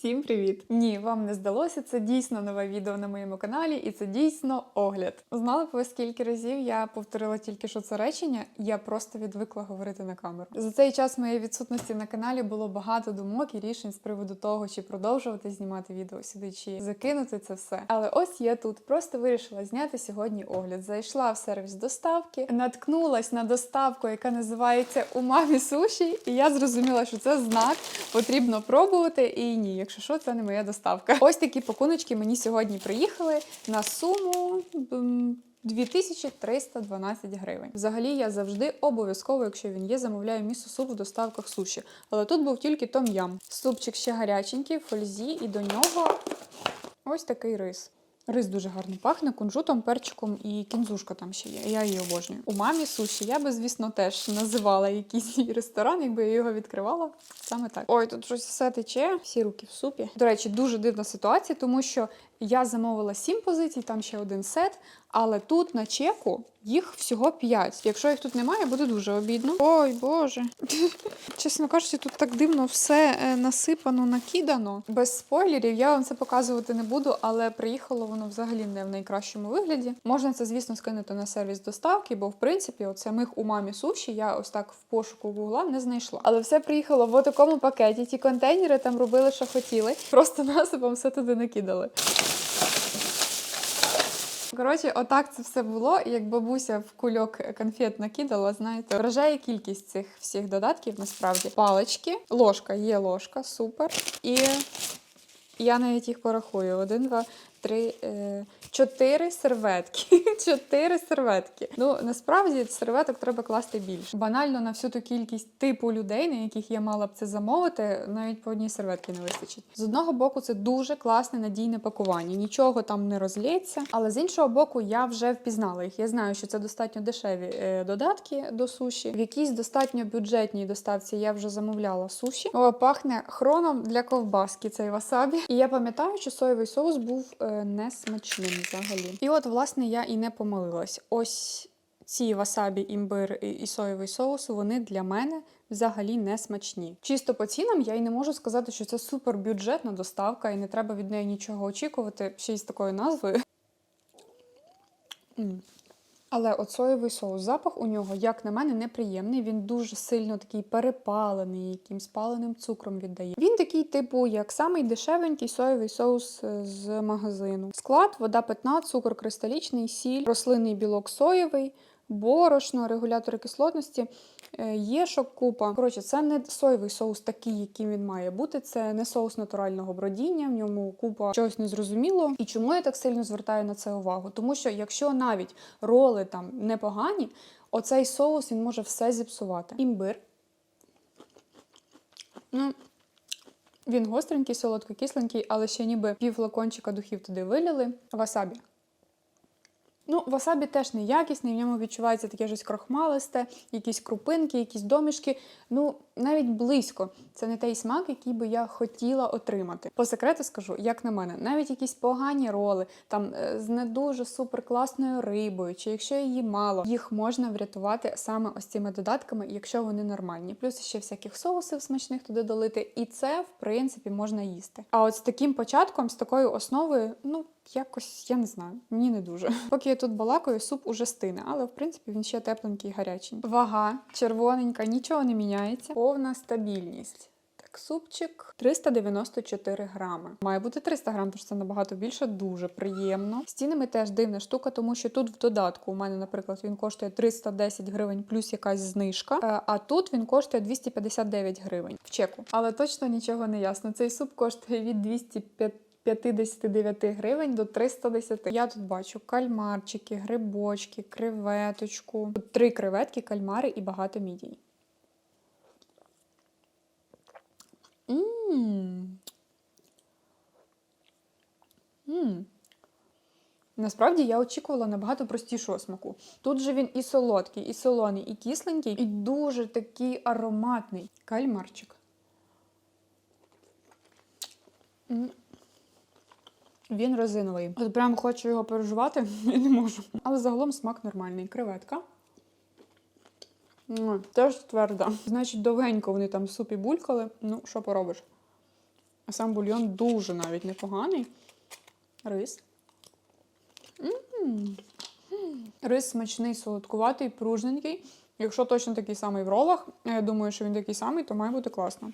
Всім привіт! Ні, вам не здалося. Це дійсно нове відео на моєму каналі, і це дійсно огляд. Знали б ви скільки разів я повторила тільки що це речення? Я просто відвикла говорити на камеру. За цей час моєї відсутності на каналі було багато думок і рішень з приводу того, чи продовжувати знімати відео сюди, чи закинути це все. Але ось я тут просто вирішила зняти сьогодні огляд. Зайшла в сервіс доставки, наткнулась на доставку, яка називається Умамі Суші, і я зрозуміла, що це знак, потрібно пробувати. І ні, якщо що, це не моя доставка. Ось такі пакуночки мені сьогодні приїхали на суму. 2312 гривень. Взагалі, я завжди обов'язково, якщо він є, замовляю місо суп в доставках суші. Але тут був тільки том-ям. Супчик ще гаряченький, фользі, і до нього ось такий рис. Рис дуже гарно пахне кунжутом, перчиком і кінзушка там ще є. Я її обожнюю. У мамі суші я би, звісно, теж називала якийсь ресторан, якби я його відкривала. Саме так. Ой, тут щось все тече, всі руки в супі. До речі, дуже дивна ситуація, тому що я замовила сім позицій, там ще один сет, але тут на чеку їх всього 5. Якщо їх тут немає, буде дуже обідно. Ой, Боже. Чесно кажучи, тут так дивно все е, насипано, накидано. Без спойлерів я вам це показувати не буду, але приїхало воно взагалі не в найкращому вигляді. Можна це, звісно, скинути на сервіс доставки, бо в принципі, от самих у мамі суші я ось так в пошуку гугла не знайшла. Але все приїхало в такому пакеті. Ті контейнери там робили, що хотіли. Просто насипом все туди накидали. Коротше, отак це все було. Як бабуся в кульок конфет накидала, знаєте, вражає кількість цих всіх додатків насправді. Палички, ложка, є ложка, супер. І я навіть їх порахую: один, два, три, е, чотири серветки. Чотири серветки. Ну насправді серветок треба класти більше. Банально на всю ту кількість типу людей, на яких я мала б це замовити, навіть по одній серветки не вистачить. З одного боку, це дуже класне надійне пакування. Нічого там не розлється. Але з іншого боку, я вже впізнала їх. Я знаю, що це достатньо дешеві е, додатки до суші. В якійсь достатньо бюджетній доставці я вже замовляла суші. О, пахне хроном для ковбаски цей васабі. І я пам'ятаю, що соєвий соус був е, несмачним взагалі. І от, власне, я і не помилилась. Ось ці васабі, імбир і соєвий соус, вони для мене взагалі не смачні. Чисто по цінам я й не можу сказати, що це супербюджетна доставка, і не треба від неї нічого очікувати ще й з такою назвою. Але от соєвий соус, запах у нього, як на мене, неприємний. Він дуже сильно такий перепалений, якимсь паленим цукром віддає. Він такий, типу, як самий дешевенький соєвий соус е, з магазину. Склад, вода питна, цукор кристалічний, сіль, рослинний білок соєвий. Борошно, регулятори кислотності, е, є шок купа. Коротше, це не соєвий соус такий, яким він має бути. Це не соус натурального бродіння, в ньому купа чогось незрозумілого. І чому я так сильно звертаю на це увагу? Тому що якщо навіть роли там непогані, оцей соус він може все зіпсувати. Імбир. Ну, він гостренький, солодко-кисленький, але ще ніби пів флакончика духів туди вилили. Васабі. Ну, васабі теж неякісний, в ньому відчувається таке щось крохмалисте, якісь крупинки, якісь домішки. Ну, навіть близько. Це не той смак, який би я хотіла отримати. По секрету скажу, як на мене, навіть якісь погані роли, там е, з не дуже суперкласною рибою, чи якщо її мало, їх можна врятувати саме ось цими додатками, якщо вони нормальні. Плюс ще всяких соусів смачних туди долити, і це, в принципі, можна їсти. А от з таким початком, з такою основою, ну. Якось я не знаю, мені не дуже. Поки я тут балакаю, суп уже стине, але в принципі він ще тепленький і гарячий. Вага червоненька, нічого не міняється. Повна стабільність. Так, супчик 394 грами. Має бути 300 грам, тож це набагато більше, дуже приємно. З цінами теж дивна штука, тому що тут в додатку у мене, наприклад, він коштує 310 гривень плюс якась знижка. е, А тут він коштує 259 гривень в чеку. Але точно нічого не ясно. Цей суп коштує від 205 59 гривень до 310. Я тут бачу кальмарчики, грибочки, креветочку. Тут три креветки, кальмари і багато мідій. Мм. Мм. Насправді я очікувала набагато простішого смаку. Тут же він і солодкий, і солоний, і кисленький, і дуже такий ароматний кальмарчик. Він резиновий. От прям хочу його переживати і не можу. Але загалом смак нормальний. Креветка. М, Теж тверда. Значить, довгенько вони там в супі булькали. Ну, що поробиш? А сам бульйон дуже навіть непоганий. Рис. М. Рис смачний, солодкуватий, пружненький. Якщо точно такий самий в ролах, а я думаю, що він такий самий, то має бути класно.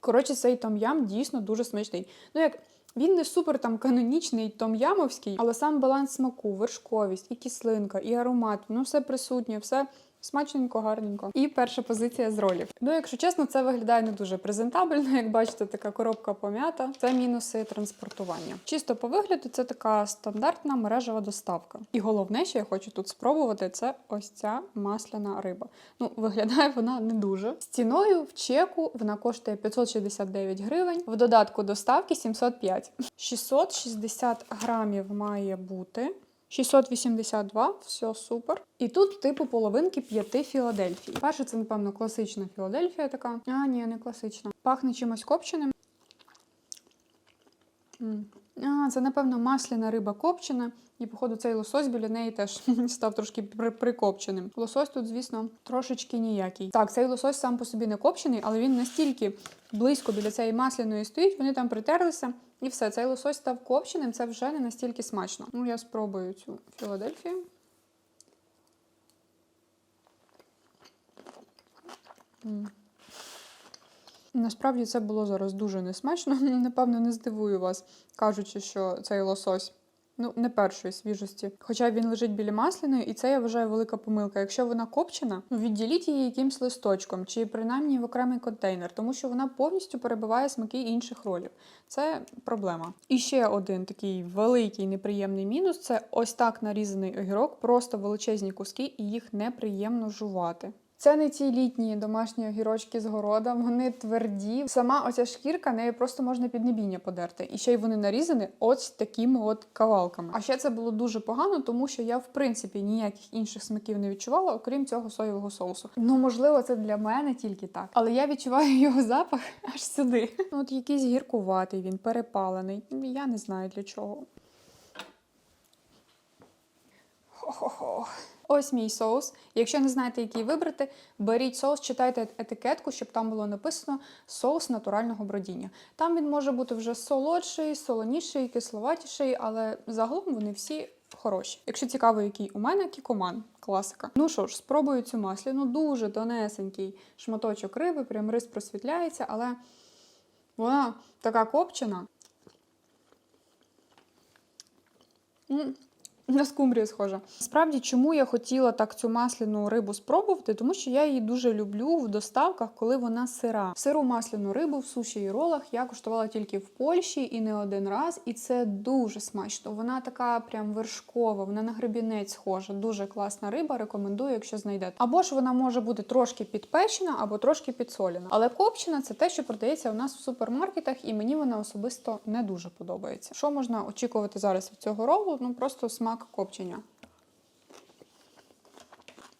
Коротше, цей том-ям дійсно дуже смачний. Ну, як він не супер там канонічний том-ямовський, але сам баланс смаку, вершковість, і кислинка, і аромат, ну все присутнє, все смачненько, гарненько. І перша позиція з ролів. Ну, якщо чесно, це виглядає не дуже презентабельно. Як бачите, така коробка пом'ята. Це мінуси транспортування. Чисто по вигляду, це така стандартна мережева доставка. І головне, що я хочу тут спробувати, це ось ця масляна риба. Ну, виглядає вона не дуже. З ціною в чеку вона коштує 569 гривень. В додатку доставки 705. 660 грамів має бути. 682, все супер. І тут типу половинки п'яти Філадельфій. Перше, це, напевно, класична Філадельфія така. А, ні, не класична. Пахне чимось копченим. А, це, напевно, масляна риба копчена. І, походу, цей лосось біля неї теж став трошки при- прикопченим. Лосось тут, звісно, трошечки ніякий. Так, цей лосось сам по собі не копчений, але він настільки близько біля цієї масляної стоїть, вони там притерлися. І все, цей лосось став копченим, це вже не настільки смачно. Ну, я спробую цю Філадельфію. Насправді це було зараз дуже несмачно. Напевно, не здивую вас, кажучи, що цей лосось ну, не першої свіжості. Хоча він лежить біля масляної, і це я вважаю велика помилка. Якщо вона копчена, ну відділіть її якимсь листочком чи принаймні в окремий контейнер, тому що вона повністю перебиває смаки інших ролів. Це проблема. І ще один такий великий неприємний мінус це ось так нарізаний огірок, просто величезні куски, і їх неприємно жувати. Це не ті літні домашні огірочки з города, вони тверді. Сама оця шкірка нею просто можна під небіння подерти. І ще й вони нарізані ось такими от кавалками. А ще це було дуже погано, тому що я в принципі ніяких інших смаків не відчувала, окрім цього соєвого соусу. Ну можливо, це для мене тільки так. Але я відчуваю його запах аж сюди. Ну, От якийсь гіркуватий, він перепалений. Я не знаю для чого. Хо-хо-хо. Ось мій соус. Якщо не знаєте, який вибрати, беріть соус, читайте етикетку, щоб там було написано соус натурального бродіння. Там він може бути вже солодший, солоніший, кисловатіший, але загалом вони всі хороші. Якщо цікаво, який у мене кікоман, класика. Ну що ж, спробую цю масляну, дуже тонесенький шматочок риби, прям рис просвітляється, але вона така копчена. М, на скумбрію схожа. Справді, чому я хотіла так цю масляну рибу спробувати? Тому що я її дуже люблю в доставках, коли вона сира. Сиру масляну рибу в суші і ролах я куштувала тільки в Польщі і не один раз, і це дуже смачно. Вона така прям вершкова, вона на гребінець схожа. Дуже класна риба. Рекомендую, якщо знайдете. Або ж вона може бути трошки підпечена, або трошки підсолена. Але копчена це те, що продається у нас в супермаркетах, і мені вона особисто не дуже подобається. Що можна очікувати зараз від цього ролу? Ну просто смак копчення.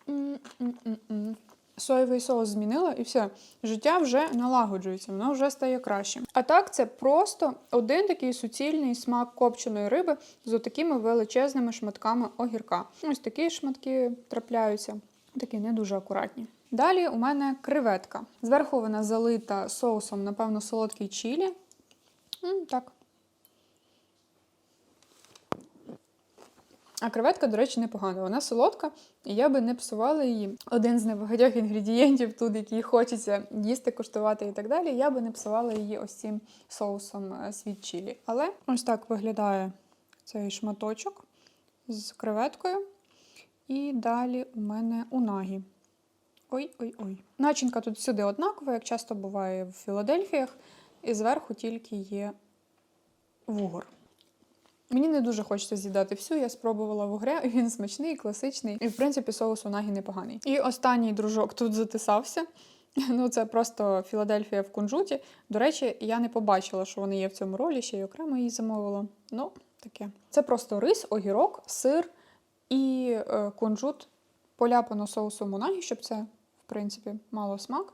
М-м-м-м. Соєвий соус змінила і все. Життя вже налагоджується, воно вже стає кращим. А так, це просто один такий суцільний смак копченої риби з такими величезними шматками огірка. Ось такі шматки трапляються, такі не дуже акуратні. Далі у мене креветка. Зверху вона залита соусом, напевно, солодкий чілі. М, так. А креветка, до речі, непогана. Вона солодка, і я би не псувала її. Один з небагатьох інгредієнтів тут, який хочеться їсти, куштувати і так далі. Я би не псувала її ось цим соусом е, світ чілі. Але ось так виглядає цей шматочок з креветкою. І далі у мене унагі. Ой-ой-ой. Начинка тут всюди однакова, як часто буває в Філадельфіях, і зверху тільки є вугор. Мені не дуже хочеться з'їдати всю, я спробувала вугря, і він смачний, класичний, і в принципі соус унагі непоганий. І останній дружок тут затисався. Ну, це просто Філадельфія в кунжуті. До речі, я не побачила, що вони є в цьому ролі, ще й окремо її замовила. Ну, таке. Це просто рис, огірок, сир і е, кунжут поляпано соусом унагі, щоб це, в принципі, мало смак.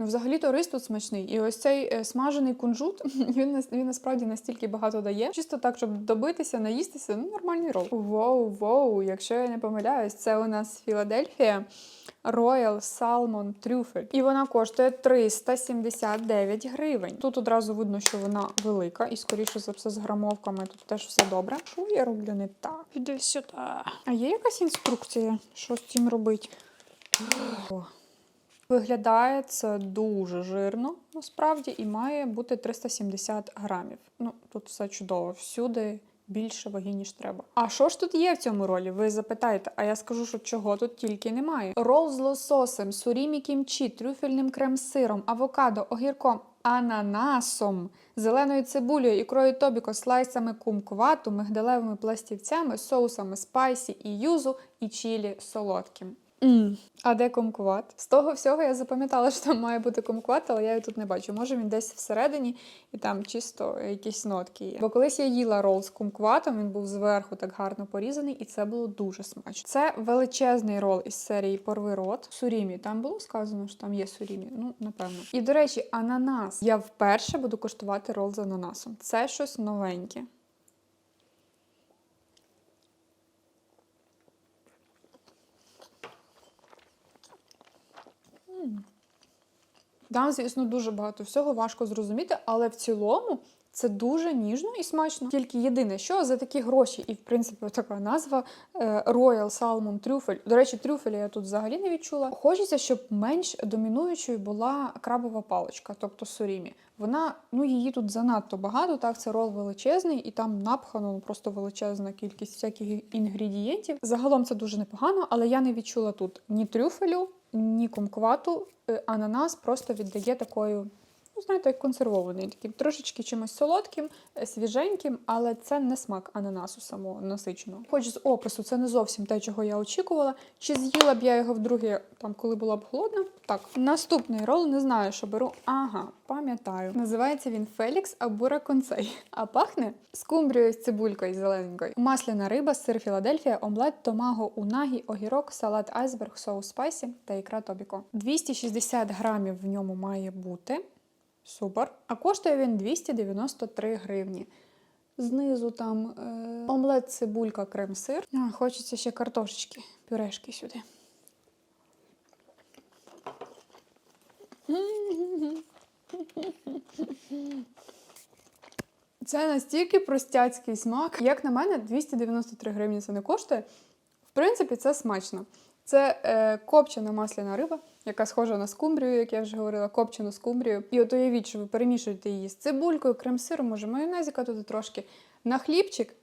Ну, взагалі-то рис тут смачний. І ось цей е, смажений кунжут, він, він насправді настільки багато дає. Чисто так, щоб добитися, наїстися, ну, нормальний рол. Воу, воу, якщо я не помиляюсь, це у нас Філадельфія. Royal Salmon Trüffel. І вона коштує 379 гривень. Тут одразу видно, що вона велика, і скоріше за все з грамовками тут теж все добре. Що я роблю не так? Іди сюди. А є якась інструкція, що з цим робити? О. Виглядає це дуже жирно, насправді, і має бути 370 грамів. Ну, тут все чудово, всюди більше ваги, ніж треба. А що ж тут є в цьому ролі? Ви запитаєте, а я скажу, що чого тут тільки немає. Рол з лососем, сурімі кімчі, трюфельним крем-сиром, авокадо, огірком, ананасом, зеленою цибулею, ікрою тобіко, слайсами кумквату, мигдалевими пластівцями, соусами спайсі і юзу, і чілі солодким. Mm. А де кумкват? З того всього я запам'ятала, що там має бути кумкват, але я його тут не бачу. Може він десь всередині і там чисто якісь нотки є. Бо колись я їла рол з кумкватом, він був зверху так гарно порізаний, і це було дуже смачно. Це величезний рол із серії Порви рот. Сурімі. Там було сказано, що там є сурімі. Ну, напевно. І до речі, ананас. Я вперше буду коштувати рол з ананасом. Це щось новеньке. Там, звісно, дуже багато всього важко зрозуміти, але в цілому це дуже ніжно і смачно. Тільки єдине, що за такі гроші, і в принципі така назва е, Royal Salmon Трюфель. До речі, трюфеля я тут взагалі не відчула. Хочеться, щоб менш домінуючою була крабова паличка, тобто сурімі. Вона, ну її тут занадто багато. Так, це рол величезний, і там напхано ну, просто величезна кількість всяких інгредієнтів. Загалом це дуже непогано, але я не відчула тут ні трюфелю, ні кумквату. Е, Ананас просто віддає такою. Ну, знаєте, як консервований, таким трошечки чимось солодким, е, свіженьким, але це не смак ананасу самого насиченого. Хоч з опису це не зовсім те, чого я очікувала. Чи з'їла б я його вдруге, там, коли була б голодна? Так. Наступний рол не знаю, що беру. Ага, пам'ятаю. Називається він Фелікс Абура Концей. А пахне скумбрією з цибулькою зелененькою. Масляна риба, сир Філадельфія, омлет, томаго, унагі, огірок, салат айсберг, соус спайсі та ікра тобіко. 260 грамів в ньому має бути. Супер. А коштує він 293 гривні. Знизу там е, омлет, цибулька, крем-сир. А, хочеться ще картошечки, пюрешки сюди. Це настільки простяцький смак. Як на мене, 293 гривні це не коштує. В принципі, це смачно. Це е, копчена масляна риба, яка схожа на скумбрію, як я вже говорила, копчену скумбрію. І от уявіть, що ви перемішуєте її з цибулькою, крем-сиром, може майонезика туди трошки на хлібчик.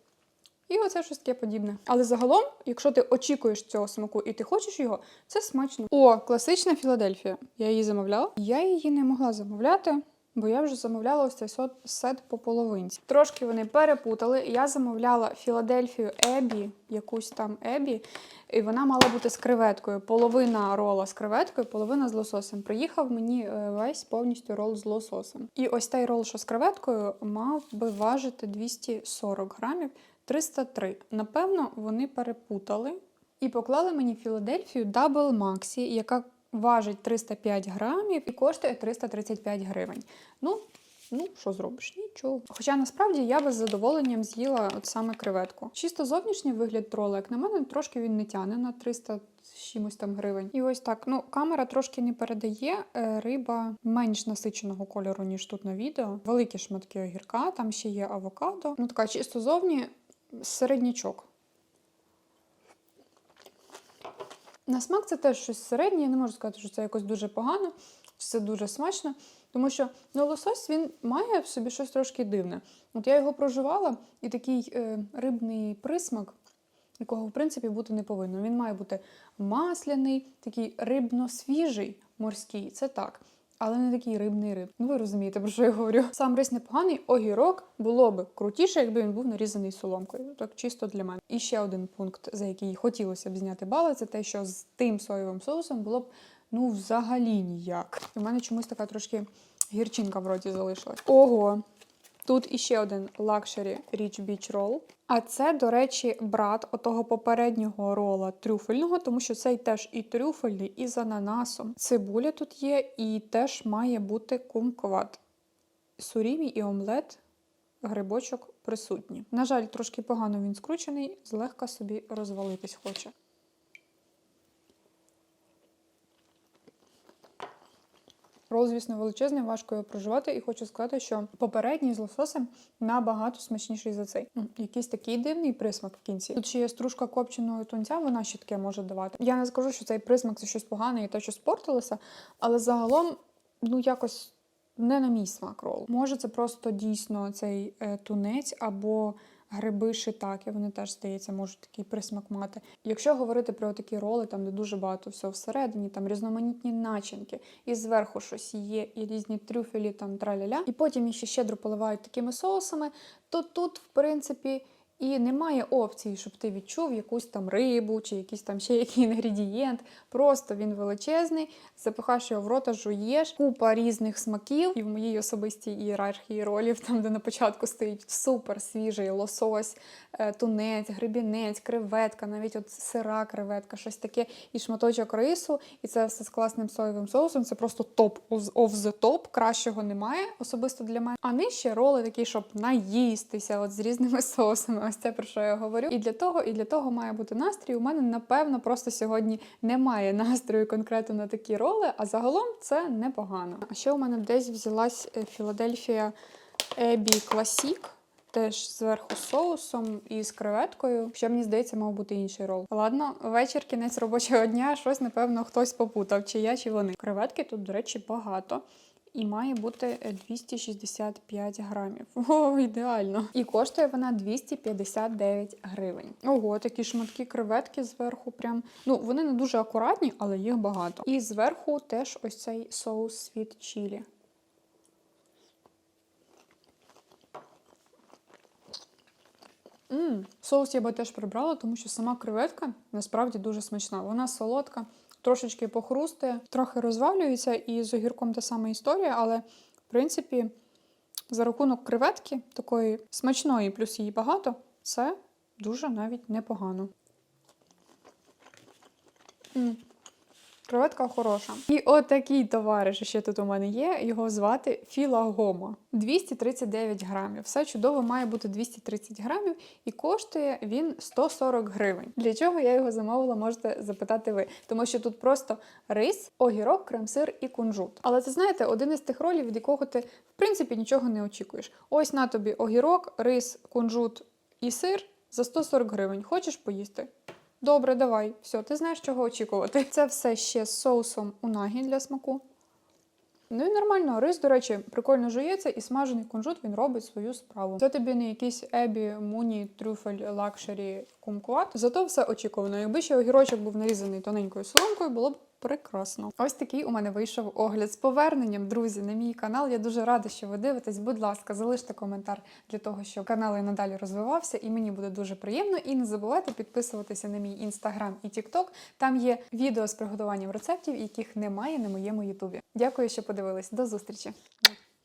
І оце щось таке подібне. Але загалом, якщо ти очікуєш цього смаку і ти хочеш його, це смачно. О, класична Філадельфія. Я її замовляла. Я її не могла замовляти. Бо я вже замовляла ось цей сет по половинці. Трошки вони перепутали. Я замовляла Філадельфію Ебі, якусь там Ебі, і вона мала бути з креветкою. Половина рола з креветкою, половина з лососем. Приїхав мені е, весь повністю рол з лососем. І ось той рол, що з креветкою, мав би важити 240 грамів, 303. Напевно, вони перепутали. І поклали мені Філадельфію Double Maxi, яка важить 305 грамів і коштує 335 гривень. Ну, ну що зробиш? Нічого. Хоча насправді я би з задоволенням з'їла от саме креветку. Чисто зовнішній вигляд трола, як на мене, трошки він не тяне на 300 з чимось там гривень. І ось так. Ну, камера трошки не передає. Е, Риба менш насиченого кольору, ніж тут на відео. Великі шматки огірка, там ще є авокадо. Ну, така чисто зовні середнячок. На смак це теж щось середнє. Я не можу сказати, що це якось дуже погано, все дуже смачно. Тому що ну, лосось він має в собі щось трошки дивне. От я його проживала, і такий е, рибний присмак, якого в принципі бути не повинно. Він має бути масляний, такий рибно-свіжий, морський, це так. Але не такий рибний риб. Ну ви розумієте, про що я говорю. Сам рис непоганий, огірок було б крутіше, якби він був нарізаний соломкою. Так чисто для мене. І ще один пункт, за який хотілося б зняти бали, це те, що з тим соєвим соусом було б ну взагалі ніяк. У мене чомусь така трошки гірчинка в роті залишилась. Ого! Тут іще один Luxury Rich Beach Roll. А це, до речі, брат отого попереднього рола трюфельного, тому що цей теж і трюфельний, і з ананасом. Цибуля тут є, і теж має бути кумкват. Сурімі і омлет, грибочок присутні. На жаль, трошки погано він скручений, злегка собі розвалитись хоче. Рол, звісно, величезний, важко його проживати. І хочу сказати, що попередній з лососем набагато смачніший за цей. Якийсь такий дивний присмак в кінці. Тут ще є стружка копченого тунця, вона ще таке може давати. Я не скажу, що цей присмак це щось погане і те, що спортилося, але загалом, ну якось. Не на мій смак рол. Може, це просто дійсно цей е, тунець або гриби шитаки. Вони теж здається, можуть такий присмак мати. Якщо говорити про такі роли, там де дуже багато всього всередині, там різноманітні начинки, і зверху щось є, і різні трюфелі, там траля-ля, і потім їх ще щедро поливають такими соусами, то тут, в принципі. І немає опції, щоб ти відчув якусь там рибу чи якийсь там ще який інгредієнт. Просто він величезний, запихаєш його в рота, жуєш, купа різних смаків. І в моїй особистій ієрархії ролів, там де на початку стоїть супер свіжий лосось, е, тунець, грибінець, креветка, навіть от сира креветка, щось таке, і шматочок рису, і це все з класним соєвим соусом. Це просто топ of the top, кращого немає, особисто для мене. А нижче роли такі, щоб наїстися, от з різними соусами. Ось це про що я говорю. І для того, і для того має бути настрій. У мене напевно просто сьогодні немає настрою конкретно на такі роли, а загалом це непогано. А ще у мене десь взялась е, Філадельфія Ебі Класік. Теж зверху соусом і з креветкою. Що мені здається, мав бути інший рол. Ладно, вечір, кінець робочого дня. Щось, напевно, хтось попутав, чи я, чи вони. Креветки тут, до речі, багато. І має бути е, 265 грамів. О, ідеально. І коштує вона 259 гривень. Ого, такі шматки креветки зверху. Прям ну вони не дуже акуратні, але їх багато. І зверху теж ось цей соус від чілі. М, Соус я би теж прибрала, тому що сама креветка насправді дуже смачна. Вона солодка, трошечки похрустує, трохи розвалюється, і з огірком та сама історія, але в принципі, за рахунок креветки, такої смачної, плюс її багато, це дуже навіть непогано. М. Креветка хороша. І отакий товариш ще тут у мене є. Його звати Філагома. 239 грамів. Все чудово має бути 230 грамів, і коштує він 140 гривень. Для чого я його замовила, можете запитати ви. Тому що тут просто рис, огірок, крем-сир і кунжут. Але це знаєте, один із тих ролів, від якого ти в принципі нічого не очікуєш. Ось на тобі огірок, рис, кунжут і сир за 140 гривень. Хочеш поїсти? Добре, давай. Все, ти знаєш, чого очікувати. Це все ще з соусом унагі для смаку. Ну і нормально, рис, до речі, прикольно жується, і смажений кунжут він робить свою справу. Це тобі не якийсь ебі, муні, трюфель, лакшері, кумкват. Зато все очікувано. Якби ще огірочок був нарізаний тоненькою соломкою, було б прекрасно. Ось такий у мене вийшов огляд з поверненням, друзі, на мій канал. Я дуже рада, що ви дивитесь. Будь ласка, залиште коментар для того, щоб канал і надалі розвивався, і мені буде дуже приємно. І не забувайте підписуватися на мій інстаграм і тікток. Там є відео з приготуванням рецептів, яких немає на моєму ютубі. Дякую, що подивились. До зустрічі!